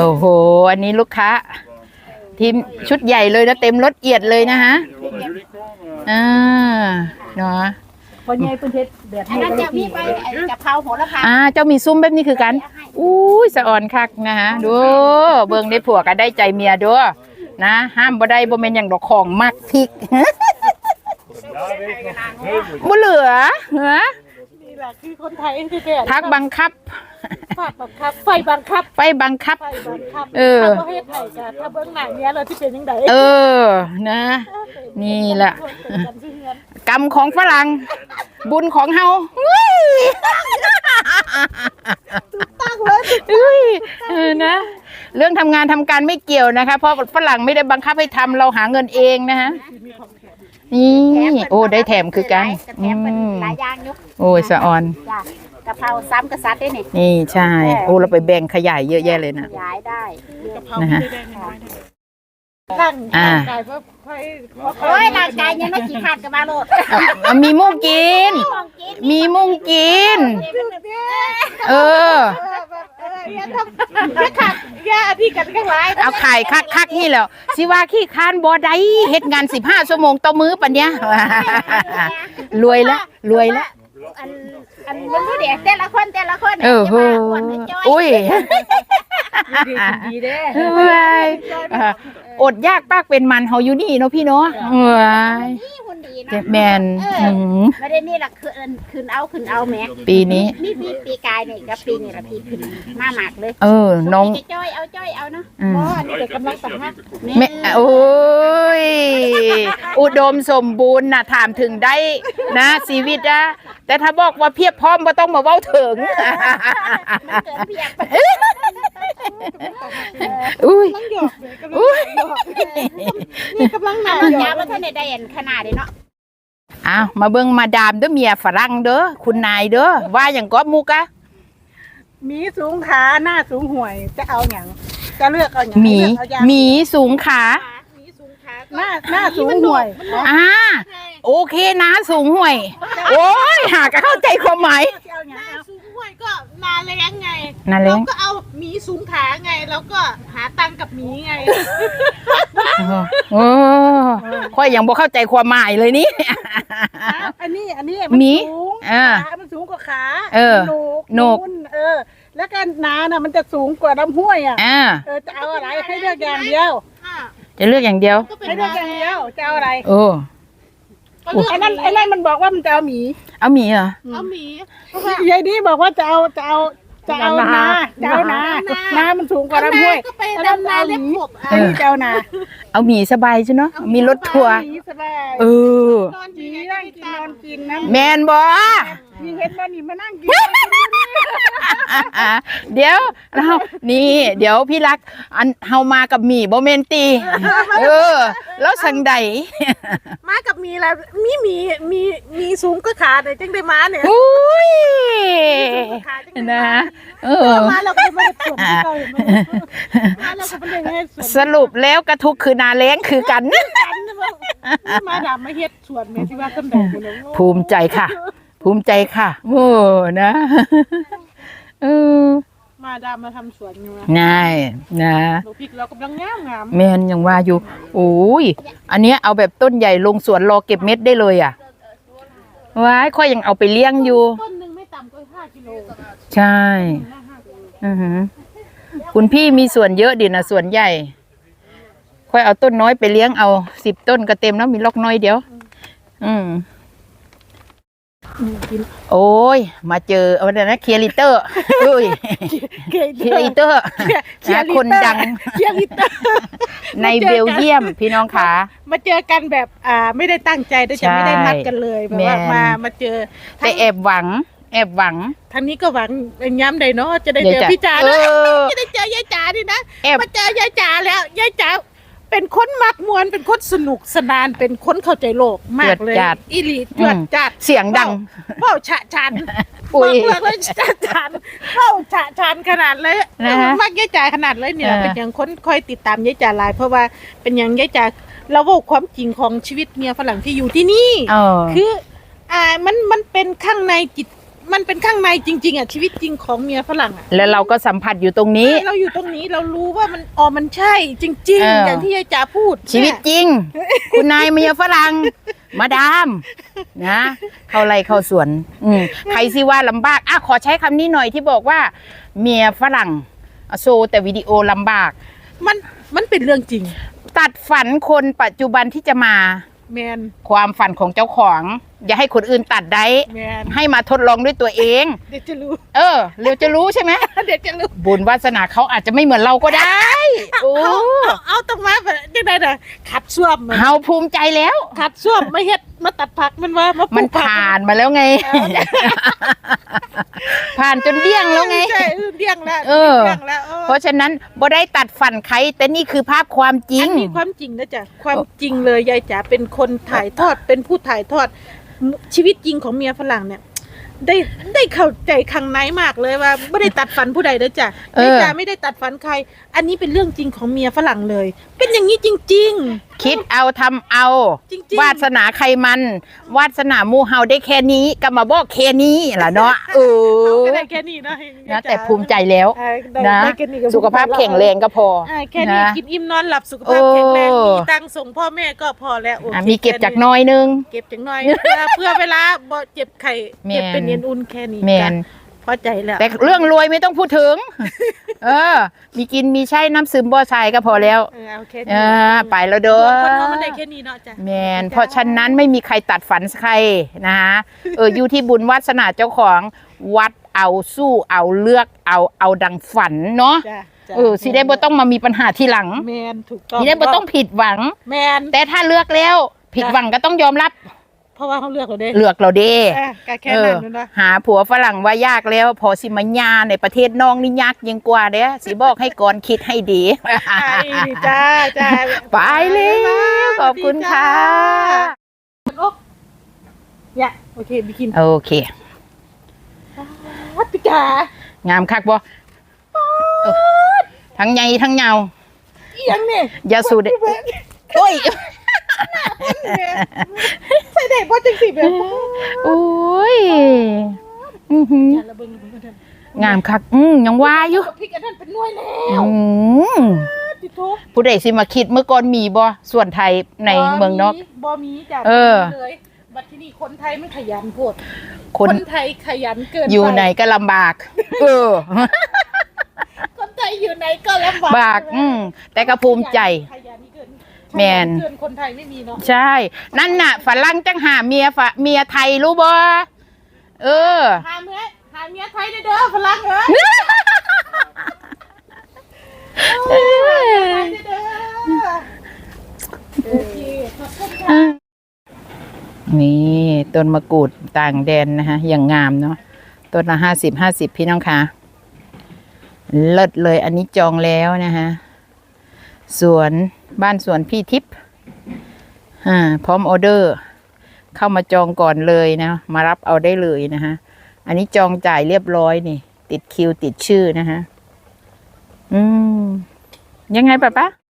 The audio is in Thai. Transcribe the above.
โอ้โห อันนี้ลูกค้าทีมชุดใหญ่เลยนะเต็มรถเอียดเลยนะฮะอ่าเนาะพอใหญ่เพิ่นเฮ็ดแบบอันนี้นั้นจะมีไปไอ้กะเพราโหระพาอ่าเจ้ามีซุ้มแบบนี้คือกันอุ้ยสะอ่อนคักนะฮะดูเบิ่งได้ผัวก็ได้ใจเมียด้วยนะห้ามบ่ได้บ่แม่นอย่างดอกของมักพริกบ่เหลือเหรอนี่แห ละคือคนไทยที่แท้พักบังคับ ภาคบังคับ ไฟบังคับไปบังคับ ไฟบังคับเออ ถ้าประเทศไทยก็ถ้าเบื้องหน้าเนี้ยเราที่เป็นจังไดเออ นะ นี่แหละเป็นกันที่เฮือนกรรมของฝรั่ง บุญของเฮาตั้งเลยเออนะ เรื่องทำงานทำการไม่เกี่ยวนะคะ เพราะฝรั่งไม่ได้บังคับให้ทำเราหาเงินเองนะฮะ นี่โอ้ได้แถมคือกันแถมเป็นอืมหลายอย่างอยู่โอ้ยสะออนจ้ะกะเพราซ้ำกษัตริย์ได้นี่นี่ใช่โอ้เราไปแบ่งขยายเยอะแยะเลยนะย้ายได้นะฮะ ร่างอ่า กายเพราะไฟเพราะโอ้ยร่างกายยังไม่ขี้ขาดกับมาโลดเอามีมุ้งกิน ของกินมีมุ้งกินเอออย่าทำอย่าขัดอย่าที่กันกันหลายเอาไข่คักคักๆนี่แหล้วสิว่าขี้ค้านบ่ได้เฮ็ดงาน 15ชั่วโมงต่อมื้อปัญญารวยละรวยละอันอันมันผู้เด็กแต่ละคนแต่ละคนเออโหมาอ้วนหรืจอยอุ้ยดีดีเด้เอ้ยเออ อดยากปากเป็นมันเฮาอยู่นี่เนาะพี่เนาะเอ้ยนี่หุ่นดีนะเจ็บแมนอืมไม่ได้นี่ละคือคืนเอาคืนเอาแหม่ปีนี้ นี่ปีปีกายนี่กับปีนี่ละปีขึ้นมาหมากเลยเออ น้อง จะจ้อยเอาจ้อยเอาเนาะอืมอ๋ออันนี้เด็กกำลังสัมภาษณ์แม่โอ้ย อุดมสมบูรณ์นะถามถึงได้นะชีวิตอะแต่ถ้าบอกว่าเพียบพร้อมบ่ต้องมาเว้าถึงเกิดเพียบ อุ้ยกำลังหยอกเลยกำลังอุ้ยหยอกนี่กำลังหนาน้องหยยาอกว่าท่านได้เห็นขนาดนี้เนาะอ้าวมาเบิ่งมาดามเด้อเมียฝรั่งเด้อคุณนายเด้อว่าอย่างก็มุกอะหมีสูงขาหน้าสูงห่วย จะเอาอย่างจะเลือกเอาอย่างหมีเลือกเอาอย่างหมีสูงขาหน้าหน้าสูงห่วยอ่าโอเคนะสูงห่วย โอ้ยหากะเข้าใจความหมาย จะเอาอย่าง นาแรงไงนั่นเอเรางก็เอาหมีสูงขาไง แล้วก็หาตังค์กับหมีไง โอ้ค่อยยังบ่เข้าใจความหมายเลยนี่ อันนี้อันนี้หมีสูงอ่าขามันสูงกว่าขาเออโหนกโหนกนเออ แล้วก็นาน่ะมันจะสูงกว่าลำห้วยอะอ่าเออจะเอาอะไรให้เลือกอย่างเดียวจะเลือกอย่างเดียว ก็เป็นให้เลือกอย่างเดียวจะเอาอะไรโอ้ก็เลือกไอ้นั่นไอ้นั่นมันบอกว่ามันจะเอาหมี เอาหมีเหรอ เอาหมียายดีบอกว่าจะเอาจะเอาจะเอานาจะเอานานามันสูงกว่าลำห้วยก็ไปดำนาเล็บขบอันนี้จะเอานาเอาหมีสบายใช่เนาะมีรถทัวร์หมีสบายเออนอนหดีมีนั่นั่งงกินนอนกินนะแมนบอมีเห็นว่านี่มานั่งกิน เดี๋ยวเรานี่ เดี๋ยวพี่รัก อันเฮามากับหมีโบเมนตี เออ แล้วสังใดมากับมีแล้วมีมีมีมีสูงก็ขาแต่จังได้มาเนี่ยอุ้ยขาจังได้นะมาเออมาเราก็ไม่ได้ส่วนที่เราเห็นมาเราก็ไม่ได้ให้ส่วนสรุปแล้วกระทุกคือนาแล้งคือกันกันนะว่ามาดามมาเฮ็ดส่วนแม่ที่ว่ากันแบบนี้ภูมิใจค่ะ ภูมิใจค่ะโอ้นะ เออมาดามมาทำสวนอยู่นะง่ายนะเราพริกเรากำลังงามงามแมนยังว่าอยู่โอ้ยอันเนี้ยเอาแบบต้นใหญ่ลงสวนรอเก็บเม็ดได้เลยอะว้ายค่อยยังเอาไปเลี้ยงอยู่ ต้นหนึ่งไม่ต่ำกว่าห้ากิโลใช่อือหือคุณพี่มีส่วนเยอะดินะส่วนใหญ่ ค่อยเอาต้นน้อยไปเลี้ยงเอาสิบต้นก็เต็มแล้วมีล็อกน้อยเดียว อืม โอ้ย มาเจอเอาแต่นะเคียริเตอร์อุ้ยเกยเคียริเตอร์นะคนดังเชียร์ลิเตอร์ ในเบลเยียมพี่น้องขามาเจอกันแบบอ่าไม่ได้ตั้งใจด้วยจะไม่ได้นัดกันเลยแบบว่าแม่นมามาเจอแต่แอบหวัง แอบหวังทางนี้ก็หวังย้ำใดเนาะจะได้เจอดี๋ยวพี่จ๋าเอนะอจะได้เจอยายจ๋านี่นะแอบมาเจอยายจ๋าแล้วยายจ๋า เป็นคนมักมวนเป็นคนสนุกสนานเป็นคนเข้าใจโลกมากเลยจวดจัดอีหลีจวดจัดเสียงดังเป้าฉะชันอุ๊ยบอกเลยฉะชันเป้าฉะชันขนาดเลยนะฮะมากยายจ๋าขนาดเลยเนี่ยเออ เป็นอย่างคนคอยติดตามยายจ๋าหลาย เพราะว่าเป็นอย่างยายจ๋าเราบอกความจริงของชีวิตเมียฝรั่งที่อยู่ที่นี่ เออ คืออ่ามันมันเป็นข้างในจิต มันเป็นข้างในจริง ๆอะชีวิตจริงของเมียฝรั่งอะแล้วเราก็สัมผัสอยู่ตรงนี้เราอยู่ตรงนี้เรารู้ว่ามันอ๋อมันใช่ จริง เออๆออย่างที่ยายจ๋าพูดชีวิตจริง คุณนายเมียฝรั่งมาดาม นะ เข้าไรเข้าสวน อืมใครสิว่าลำบากอะขอใช้คำนี้หน่อยที่บอกว่า เมียฝรั่งโซแต่วิดีโอลำบาก มันมันเป็นเรื่องจริง ตัดฝันคนปัจจุบันที่จะมา แมนความฝันของเจ้าของ อย่าให้คนอื่นตัดได้ แมนให้มาทดลองด้วยตัวเอง เดี๋ยวจะรู้ เออ เร็วจะรู้ใช่ไหม เดี๋ยวจะรู้บุญวาสนาเขาอาจจะไม่เหมือนเราก็ได้ โอ้เอาเอาเอาตรงมาแบบยังไงน่ะขัดส้วมมันเฮาภูมิใจแล้ว ขัดส้วมไม่เฮ็ดมาตัดผักมันว่ามาปมัลูนกผักผ่านมาแล้วไง ผ่านจนเลี่ยงแล้วไง ใช่เลี่ยงแล้วเออเลี่ยงแล้วเออเพราะฉะนั้นบ่ได้ตัดฝันใครแต่นี่คือภาพความจริอัง นนี้ความจริงนะจ๊ะความจริงเลยยายจ๋าเป็นคนถ่ายทอดเป็นผู้ถ่ายทอด ชีวิตจริงของเมียฝรั่งเนี่ย ได้ได้เข้าใจข้างในมากเลยว่าไม่ได้ตัดฝันผู้ใดนะจ๊ะเออยายจ๋าไม่ได้ตัดฝันใคร อันนี้เป็นเรื่องจริงของเมียฝรั่งเลย เป็นอย่างนี้จริง คิดเอาทำเอา จริงๆ วาสนาใครมัน วาสนาหมูเฮาได้แค่นี้ก็มาบอกแค่นี้ล่ะเนาะเอๆเอาอก็ได้แค่นี้นะนะแต่ภูมิใจแล้วอ่าได้นะ ได้แค่นี้ก็สุขภาพแข็งแรงก็พอ อ่าแค่นี้นะกินอิ่มนอนหลับสุขภาพแข็งแรงโอ้ มีตังค์ส่งพ่อแม่ก็พอแล้วโอคอะมีเก็บจากแค่น้อยนึง เก็บจากหน้อยเพื่อเพื่อเวลาบ่เจ็บไข้แม่น เจ็บเป็นเย็นอุ่นแค่นี้แมนจ้ะ พอใจแล้วแต่เรื่องรวยไม่ต้องพูดถึง เออ มีกินมีใช้น้ำซึมบ่อใช้ก็พอแล้ว เออเอาแค่เอนี้อ ไปแล้วเด้อ คนเรามันได้แค่นี้เนาะจ้ะ แมนเพราะฉะนั้นไม่มีใครตัดฝันใครนะคะเอออยู่ที่บุญวาสนาเจ้าของวัดเอาสู้เอาเลือกเอาเอาดังฝันเนาะจ้ะจ้ะเออสิได้บ่ต้องมามีปัญหาทีหลังแมนถูกต้องสิได้บ่ต้องผิดหวัง แมนแต่ถ้าเลือกแล้ว ผิดหวังก็ต้องยอมรับเพ ราะว่าเขาเลือกเราได้เลือกเราเด้อะก็แค่เอนั้อนนะหาผัวฝรั่งว่ายากแล้ว พอสิมาญาในประเทศน้องนี่ยากยิ่งกว่าเด้อสิบอกให้ก่อนคิดให้ดีไปนี่จ้าจ้าไปเลยขอบคุณค่ะโอ๊ะเนี่ยโอเคบิกินโอเควัดปิกางามคักบ่เออทั้งใหญ่ทั้งยาวอีหยังเนี่ยอย่าสูดโอ้ย ใส่ได้บ่จังสิแบบโอ้ยอื้อหืออย่าระเบิงระเบิงระเบิงงามคักอืมยังว่าอยู่พริกอันนั้นเป็นหน่วยแล้อืวมติดทุกผู้ใดสิมาคิดเมื่อก่อนมีบ่ส่วนไทยในเมืองนอก บ่มีจ้ะเออบ่มีเลยบัดที่นี่คนไทยมันขยันโพดคนคนไทยขยันเกินอยู่ปไหนก็ลำบาก เออคนไทยอยู่ไหนก็ลำบากบาก อืมแต่ก็ภูมิใจขยันเกิน แมนขยัเกินคนไทยไม่มีเนาะใช่ นั่นน่ะฝรั่งจังหาเมียฝะเมียไทยรู้บ่เออ หาเมียหาเมียไทยเด้อฝรั่งเอ้ยไทยเด้อโอเคขอบคุณค่ะ นี่ต้นมะกรูดต่างแดนนะคะอย่างงามเนาะต้นละห้าสิบห้าสิบพี่น้องคะเลิศเลยอันนี้จองแล้วนะคะ สวนบ้านสวนพี่ทิพย์อ่าพร้อมออเดอร์ เข้ามาจองก่อนเลยนะ มารับเอาได้เลยนะฮะ อันนี้จองจ่ายเรียบร้อยนี่ ติดคิวติดชื่อนะฮะ อืม ยังไงป้าป๊า